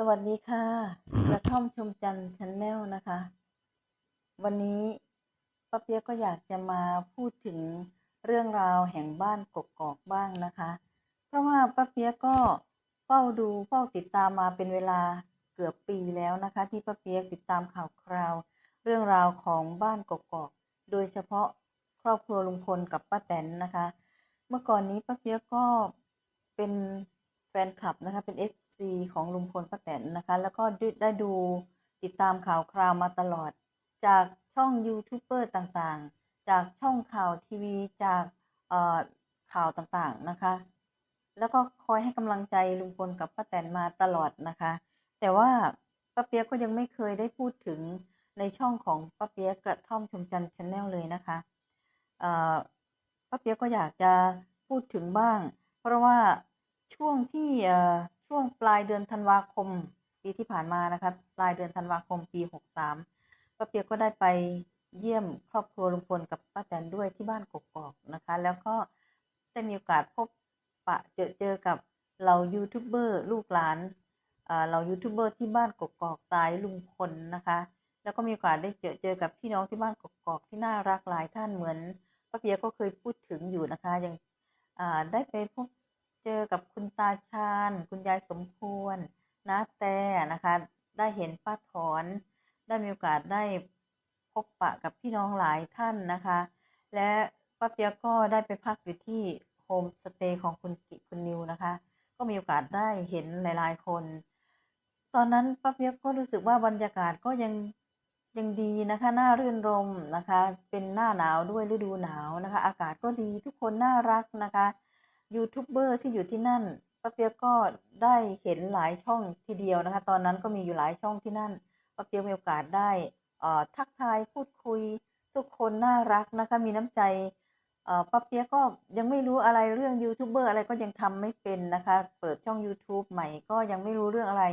สวัสดีค่ะ กระท่อมชมจันทร์ชาแนลนะคะ วันนี้ป้าเปียกก็อยากจะมาพูดถึงเรื่องราวแห่งบ้านกกอกบ้างนะคะ เพราะว่าป้าเปียกก็เฝ้าดูเฝ้าติดตามมาเป็นเวลาเกือบปีแล้วนะคะ ที่ป้าเปียกติดตามข่าวคราว เรื่องราวของบ้านกกอก โดยเฉพาะครอบครัวลุงพลกับป้าแตนนะคะ เมื่อก่อนนี้ป้าเปียกก็เป็นแฟนคลับนะคะเป็น FC ของลุงพลป้าแตนนะคะ แล้วก็ได้ดูติดตามข่าวคราวมาตลอด จากช่องยูทูบเบอร์ต่างๆ จากช่องข่าวทีวีจากข่าวต่างๆนะคะ แล้วก็คอยให้กำลังใจลุงพลกับป้าแตนมาตลอดนะคะ แต่ว่าป้าเปียกก็ยังไม่เคยได้พูดถึงในช่องของป้าเปียกกระท่อมชมจันทร์ชาแนลเลยนะคะป้าเปียกก็อยากจะพูดถึงบ้าง เพราะว่าช่วงที่ ช่วงปลายเดือนธันวาคม ปีที่ผ่านมานะคะปลายเดือนธันวาคมปี 63ป้าเปียกก็ได้ไปเยี่ยมครอบครัวลุงพลกับป้าแตนด้วยที่บ้านกกอกนะคะ แล้วก็ได้มีโอกาสพบปะเจอเจอกับเหล่ายูทูบเบอร์ลูกหลานเอ่อเรายูทูบเบอร์ที่บ้านกกอกสายลุงพลนะคะ แล้วก็มีโอกาสได้เจอเจอกับพี่น้องที่บ้านกกอกที่น่ารักหลายท่านเหมือนป้าเปียก็เคยพูดถึงอยู่นะคะอย่างอ่าได้ไปพบ เจอกับคุณตาชาญคุณยายสมควรนาแต่นะคะ ได้เห็นป้าถอนได้มีโอกาสได้พบปะกับพี่น้องหลายท่านนะคะ และป้าเปียก็ได้ไปพักอยู่ที่โฮมสเตย์ของคุณกิคุณนิวนะคะ ก็มีโอกาสได้เห็นหลาย ๆ คน ตอนนั้นป้าเปียกก็รู้สึกว่าบรรยากาศก็ยังยังดีนะคะน่ารื่นรมนะคะ เป็นหน้าหนาวด้วยฤดูหนาวนะคะ อากาศก็ดีทุกคนน่ารักนะคะ ยูทูบเบอร์ที่อยู่ที่นั่นป้าเปียกก็ได้เห็นหลายช่องทีเดียวนะคะ ตอนนั้นก็มีอยู่หลายช่องที่นั่นป้าเปียกมีโอกาสได้เอ่อทักทายพูดคุย ทุกคนน่ารักนะคะ มีน้ำใจเอ่อป้าเปียกก็ยังไม่รู้อะไรเรื่องยูทูบเบอร์อะไรก็ยังทำไม่เป็นนะคะ เปิดช่อง YouTube ใหม่ก็ยังไม่รู้เรื่องอะไร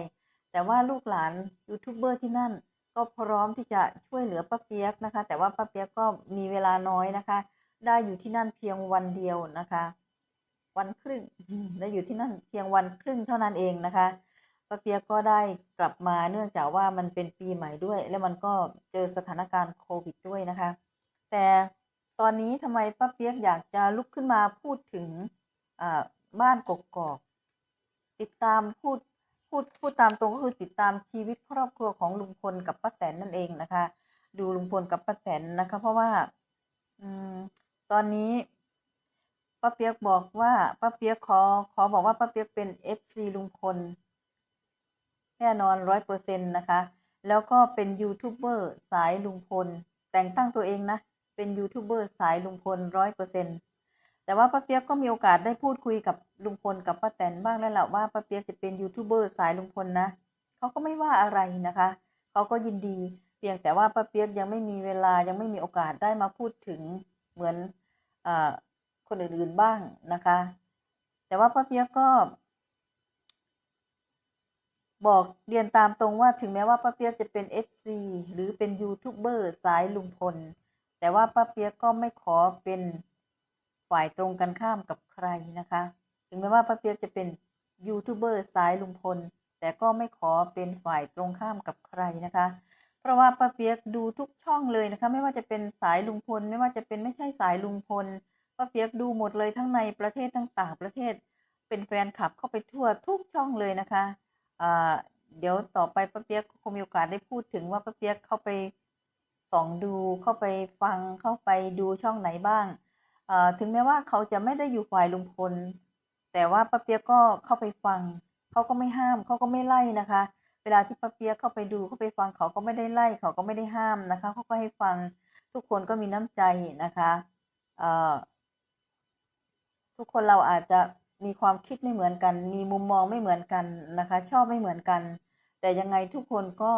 แต่ว่าลูกหลานยูทูบเบอร์ที่นั่น ก็พร้อมที่จะช่วยเหลือป้าเปียกนะคะ แต่ว่าป้าเปียกก็มีเวลาน้อยนะคะ ได้อยู่ที่นั่นเพียงวันเดียวนะคะ วันครึ่งได้อยู่ที่นั่นเพียงวันครึ่งเท่านั้นเองนะคะป้าเปียกก็ได้กลับมาเนื่องจากว่ามันเป็นปีใหม่ด้วย แล้วมันก็เจอสถานการณ์โควิดด้วยนะคะ แต่ตอนนี้ทำไมป้าเปียกอยากจะลุกขึ้นมาพูดถึงบ้านกกอก ติดตามพูดพูดพูดตามตรงก็คือติดตามชีวิตครอบครัวของลุงพลกับป้าแตนนั่นเองนะคะ ดูลุงพลกับป้าแตนนะคะ เพราะว่า อืมตอนนี้ ป้าเปียกบอกว่าป้าเปียกขอขอบอกว่าป้าเปียกเป็นเอฟซีลุงพลแน่นอนร้อยเปอร์เซ็นต์นะคะ แล้วก็เป็นยูทูบเบอร์สายลุงพล แต่งตั้งตัวเองนะ เป็นยูทูบเบอร์สายลุงพลร้อยเปอร์เซ็นต์แต่ว่าป้าเปียกก็มีโอกาสได้พูดคุยกับลุงพลกับป้าแตนบ้างแล้วแหละว่าป้าเปียกจะเป็นยูทูบเบอร์สายลุงพลนะเขาก็ไม่ว่าอะไรนะคะเขาก็ยินดี เพียงแต่ว่าป้าเปียกยังไม่มีเวลายังไม่มีโอกาสได้มาพูดถึงเหมือนอ่อ คนอื่นๆบ้างนะคะ แต่ว่าป้าเปียกก็ บอกเรียนตามตรงว่าถึงแม้ว่าป้าเปียกจะเป็น FC หรือเป็นยูทูบเบอร์สายลุงพล แต่ว่าป้าเปียกก็ไม่ขอเป็นฝ่ายตรงกันข้ามกับใครนะคะ ถึงแม้ว่าป้าเปียกจะเป็นยูทูบเบอร์สายลุงพล แต่ก็ไม่ขอเป็นฝ่ายตรงข้ามกับใครนะคะเพราะว่าป้าเปียกดูทุกช่องเลยนะคะ ไม่ว่าจะเป็นสายลุงพล ไม่ว่าจะเป็นไม่ใช่สายลุงพล ป้าเปียกดูหมดเลยทั้งในประเทศทั้งต่างประเทศ เป็นแฟนคลับเข้าไปทั่วทุกช่องเลยนะคะอ่าเดี๋ยวต่อไปป้าเปียกคงมีโอกาสได้พูดถึงว่าป้าเปียกเข้าไปส่องดูเข้าไปฟังเข้าไปดูช่องไหนบ้างถึงแม้ว่าเขาจะไม่ได้อยู่ฝ่ายลุงพล แต่ว่าป้าเปียกก็เข้าไปฟัง เขาก็ไม่ห้ามเขาก็ไม่ไล่นะคะ เวลาที่ป้าเปียกเข้าไปดูเข้าไปฟังเขาก็ไม่ได้ไล่เขาก็ไม่ได้ห้ามนะคะเขาก็ให้ฟังทุกคนก็มีน้ำใจนะคะ ทุกคนเราอาจจะมีความคิดไม่เหมือนกัน มีมุมมองไม่เหมือนกันนะคะ ชอบไม่เหมือนกัน แต่ยังไงทุกคนก็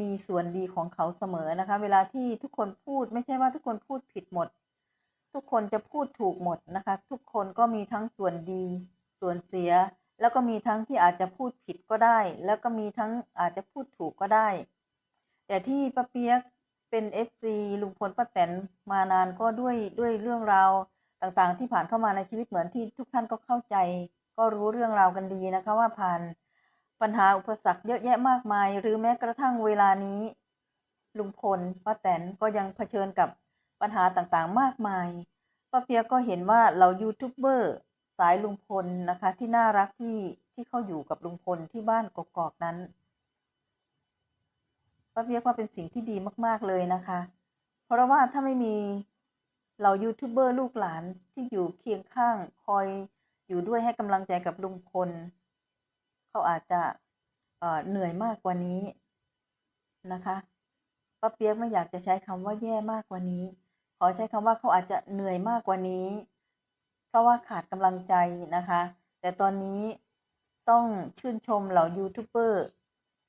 มีส่วนดีของเขาเสมอนะคะ เวลาที่ทุกคนพูดไม่ใช่ว่าทุกคนพูดผิดหมด ทุกคนจะพูดถูกหมดนะคะ ทุกคนก็มีทั้งส่วนดี ส่วนเสีย แล้วก็มีทั้งที่อาจจะพูดผิดก็ได้ แล้วก็มีทั้งอาจจะพูดถูกก็ได้ แต่ที่ป้าเปียกเป็นเอฟซีลุงพลป้าแตนมานานก็ด้วยด้วยเรื่องราว ต่างๆ ที่ผ่านเข้ามาในชีวิตเหมือนที่ทุกท่านก็เข้าใจ ก็รู้เรื่องราวกันดีนะคะว่าผ่านปัญหาอุปสรรคเยอะแยะมากมาย หรือแม้กระทั่งเวลานี้ ลุงพลป้าแตนก็ยังเผชิญกับปัญหาต่างๆมากมายป้าเปียก็เห็นว่าเรายูทูบเบอร์สายลุงพลนะคะ ที่น่ารักที่ที่เขาอยู่กับลุงพลที่บ้านกกอกนั้นป้าเปียกว่าเป็นสิ่งที่ดีมากๆเลยนะคะ เพราะว่าถ้าไม่มี เรายูทูบเบอร์ลูกหลานที่อยู่เคียงข้างคอยอยู่ด้วยให้กำลังใจกับลุงพล เขาอาจจะเเหนื่อยมากกว่านี้นะคะป้าเปียกไม่อยากจะใช้คำว่าแย่มากกว่านี้ ขอใช้คำว่าเขาอาจจะเหนื่อยมากกว่านี้ เพราะว่าขาดกำลังใจนะคะ แต่ตอนนี้ต้องชื่นชมเหล่ายูทูบเบอร์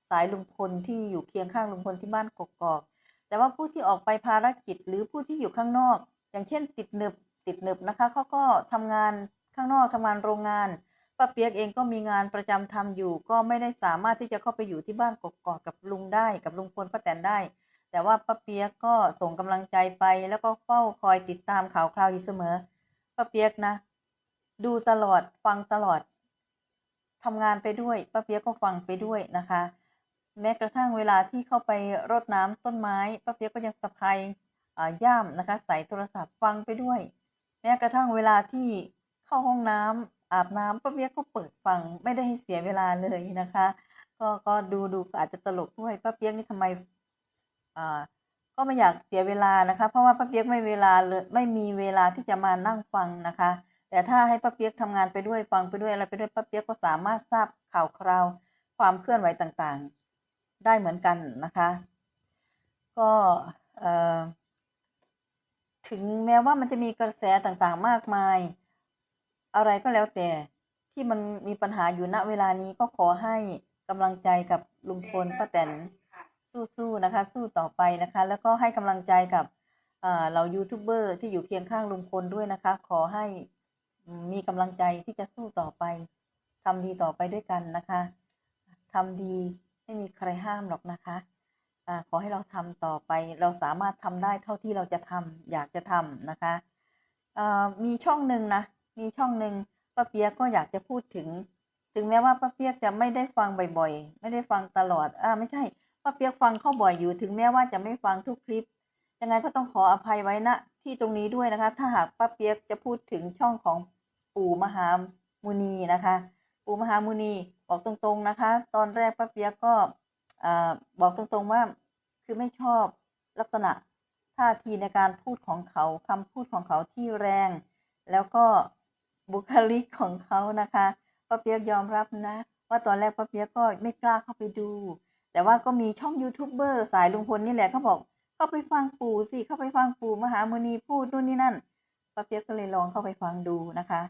สายลุงพลที่อยู่เคียงข้างลุงพลที่บ้านกกอก แต่ว่าผู้ที่ออกไปภารกิจหรือผู้ที่อยู่ข้างนอก อย่างเช่น ติดหนึบติดหนึบนะคะเขาก็ทำงานข้างนอกทำงานโรงงานป้าเปียกเองก็มีงานประจำทำอยู่ ก็ไม่ได้สามารถที่จะเข้าไปอยู่ที่บ้านกกอกกับลุงได้กับลุงพลป้าแตนได้ แต่ว่าป้าเปียกก็ส่งกำลังใจไป แล้วก็เฝ้าคอยติดตามข่าวคราวอยู่เสมอป้าเปียกนะ ดูตลอดฟังตลอดทำงานไปด้วยป้าเปียกก็ฟังไปด้วยนะคะ แม้กระทั่งเวลาที่เข้าไปรดน้ำต้นไม้ป้าเปียกก็ยังสะพาย ย่ามนะคะใส่โทรศัพท์ฟังไปด้วย แม้กระทั่งเวลาที่เข้าห้องน้ำอาบน้ำป้าเปียกก็เปิดฟังไม่ได้ให้เสียเวลาเลยนะคะ ก็ก็ดูดูอาจจะตลกด้วยป้าเปียกนี่ทำไมอ่าก็ไม่อยากเสียเวลานะคะ เพราะว่าป้าเปียกไม่เวลาเลยไม่มีเวลาที่จะมานั่งฟังนะคะ แต่ถ้าให้ป้าเปียกทำงานไปด้วยฟังไปด้วยอะไรไปด้วยป้าเปียกก็สามารถทราบข่าวคราวความเคลื่อนไหวต่างๆ ได้เหมือนกันนะคะ ก็เอ่อ ถึงแม้ว่ามันจะมีกระแสต่างๆมากมาย อะไรก็แล้วแต่ที่มันมีปัญหาอยู่ณเวลานี้ก็ขอให้กำลังใจกับลุงพลป้าแตนสู้ๆนะคะ สู้ต่อไปนะคะ แล้วก็ให้กำลังใจกับเอ่อเรายูทูบเบอร์ที่อยู่เคียงข้างลุงพลด้วยนะคะ ขอให้มีกำลังใจที่จะสู้ต่อไปทำดีต่อไปด้วยกันนะคะทำดีไม่มีใครห้ามหรอกนะคะ อขอให้เราทำต่อไป เราสามารถทำได้เท่าที่เราจะทำอยากจะทำนะคะมีช่องหนึ่งนะ มีช่องหนึ่งป้าเปียกก็อยากจะพูดถึง ถึงแม้ว่าป้าเปียกจะไม่ได้ฟังบ่อยๆ ไม่ได้ฟังตลอดอ่าไม่ใช่ป้าเปียกฟังเข้าบ่อยอยู่ ถึงแม้ว่าจะไม่ฟังทุกคลิป ยังไงก็ต้องขออภัยไว้ณที่ตรงนี้ด้วยนะคะ ถ้าหากป้าเปียกจะพูดถึงช่องของปู่มหามุนีนะคะ ปู่มหามุนีบอกตรงๆนะคะ ตอนแรกป้าเปียกก็ อบอกตรงๆว่าคือไม่ชอบลักษณะท่าทีในการพูดของเขาคำพูดของเขาที่แรง แล้วก็บุคลิกของเขานะคะป้าเปียกยอมรับนะ ว่าตอนแรกป้าเปียกก็ไม่กล้าเข้าไปดู แต่ว่าก็มีช่องยูทูบเบอร์สายลุงพลนี่แหละเขาบอกเข้าไปฟังปู่สิเข้าไปฟังปู่มหามุนีพูดนู่นนี่นั่นป้าเปียกก็เลยลองเข้าไปฟังดูนะคะ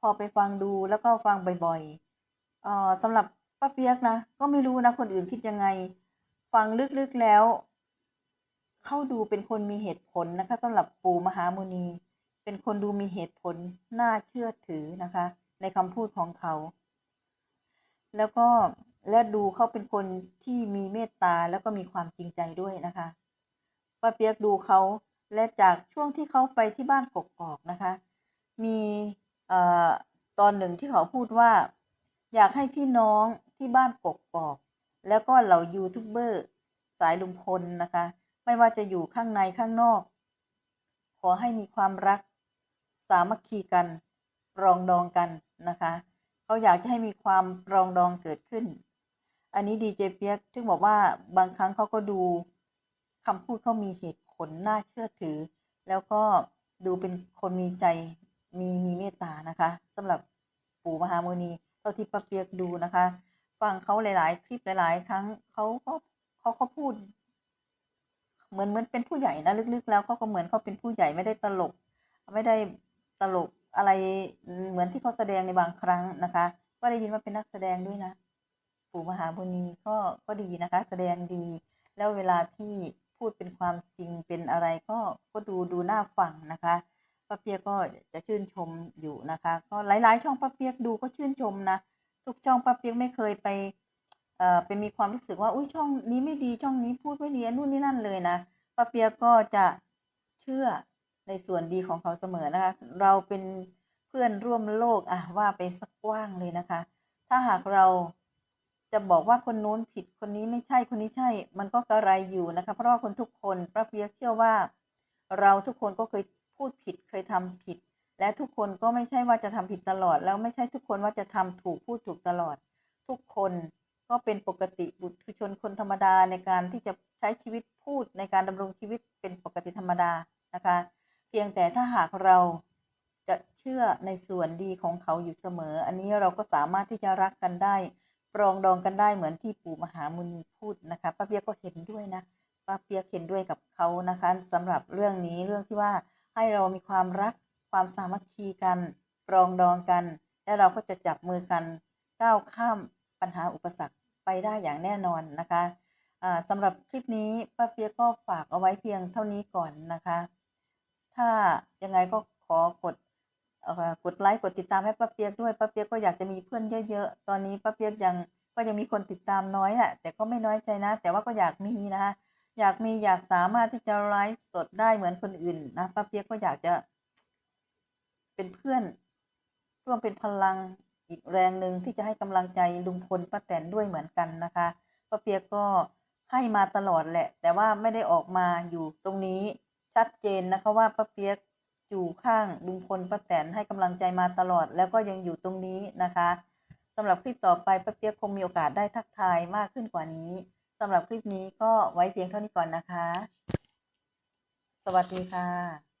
พอไปฟังดูแล้วก็ฟังบ่อยๆออสำหรับ ป้าเปียกนะก็ไม่รู้นะคนอื่นคิดยังไง ฟังลึกๆแล้ว เข้าดูเป็นคนมีเหตุผลนะคะสำหรับปู่มหามุนี เป็นคนดูมีเหตุผลน่าเชื่อถือนะคะ ในคำพูดของเขา แล้วก็และดูเขาเป็นคนที่มีเมตตาแล้วก็มีความจริงใจด้วยนะคะป้าเปียกดูเขาและจากช่วงที่เขาไปที่บ้านกกอกนะคะ มีตอนหนึ่งที่เขาพูดว่า อยากให้พี่น้อง ที่บ้านกกอก แล้วก็เหล่ายูทูบเบอร์สายลุงพลนะคะ ไม่ว่าจะอยู่ข้างในข้างนอก ขอให้มีความรัก สามัคคีกันปรองดองกันนะคะเขาอยากจะให้มีความปรองดองเกิดขึ้น อันนี้ดีเจเปียกถึงบอกว่าบางครั้งเขาก็ดูคำพูดเขามีเหตุผลน่าเชื่อถือ แล้วก็ดูเป็นคนมีใจมีมีเมตตานะคะสำหรับปู่มหาโมนีเท่าที่ป้าเปียกดูนะคะ ฟังเขาหลาย ๆ คลิปหลาย ๆ ครั้งเขาก็เขาเขาพูด เหมือนเหมือนเป็นผู้ใหญ่นะลึก ๆ แล้วเขาก็เหมือนเขาเป็นผู้ใหญ่ไม่ได้ตลก ไม่ได้ตลกอะไรเหมือนที่เขาแสดงในบางครั้งนะคะ ก็ได้ยินว่าเป็นนักแสดงด้วยนะปู่มหาบุนีก็ก็ดีนะคะ แสดงดี แล้วเวลาที่พูดเป็นความจริงเป็นอะไรก็ก็ดูดูน่าฟังนะคะป้าเปียกก็จะชื่นชมอยู่นะคะ ก็หลาย ๆ ช่องป้าเปียกดูก็ชื่นชมนะ ทุกช่องป้าเปียกไม่เคยไปเอ่อเป็นมีความรู้สึกว่าอุ้ยช่องนี้ไม่ดีช่องนี้พูดไม่ดีนนู่นนี่นั่นเลยนะป้าเปียกก็จะเชื่อในส่วนดีของเขาเสมอนะคะ เราเป็นเพื่อนร่วมโลกอะว่าไปสักกว้างเลยนะคะ ถ้าหากเราจะบอกว่าคนนู้นผิดคนนี้ไม่ใช่คนนี้ใช่ มันก็กระไรอยู่นะคะ เพราะว่าคนทุกคนป้าเปียกเชื่อว่า เราทุกคนก็เคยพูดผิดเคยทำผิด และทุกคนก็ไม่ใช่ว่าจะทำผิดตลอด แล้วไม่ใช่ทุกคนว่าจะทำถูกพูดถูกตลอด ทุกคนก็เป็นปกติบุตุชนคนธรรมดาในการที่จะใช้ชีวิตพูดในการดำรงชีวิตเป็นปกติธรรมดานะคะ เพียงแต่ถ้าหากเราจะเชื่อในส่วนดีของเขาอยู่เสมอ อันนี้เราก็สามารถที่จะรักกันได้ ปรองดองกันได้เหมือนที่ปู่มหามุนีพูดนะคะป้าเปียกก็เห็นด้วยนะป้าเปียกเห็นด้วยกับเขานะคะสำหรับเรื่องนี้เรื่องที่ว่าให้เรามีความรัก ความสามัคคีกันปรองดองกัน และเราก็จะจับมือกันก้าวข้ามปัญหาอุปสรรคไปได้อย่างแน่นอนนะคะสำหรับคลิปนี้ป้าเปียกก็ฝากเอาไว้เพียงเท่านี้ก่อนนะคะ ถ้ายังไงก็ขอกดกดไลค์กดติดตามให้ป้าเปียกด้วยป้าเปียกก็อยากจะมีเพื่อนเยอะๆ ตอนนี้ป้าเปียกยังก็ยังมีคนติดตามน้อยแหละแต่ก็ไม่น้อยใจนะ แต่ว่าก็อยากมีนะคะ อยากมีอยากสามารถที่จะไลฟ์สดได้เหมือนคนอื่นนะป้าเปียกก็อยากจะ เป็นเพื่อน ร่วมเป็นพลังอีกแรงหนึ่งที่จะให้กำลังใจลุงพลป้าแตนด้วยเหมือนกันนะคะป้าเปียกก็ให้มาตลอดแหละ แต่ว่าไม่ได้ออกมาอยู่ตรงนี้ชัดเจนนะคะว่าป้าเปียกอยู่ข้างลุงพลป้าแตนให้กำลังใจมาตลอด แล้วก็ยังอยู่ตรงนี้นะคะสำหรับคลิปต่อไปป้าเปียกคงมีโอกาสได้ทักทายมากขึ้นกว่านี้สำหรับคลิปนี้ก็ไว้เพียงเท่านี้ก่อนนะคะ สวัสดีค่ะ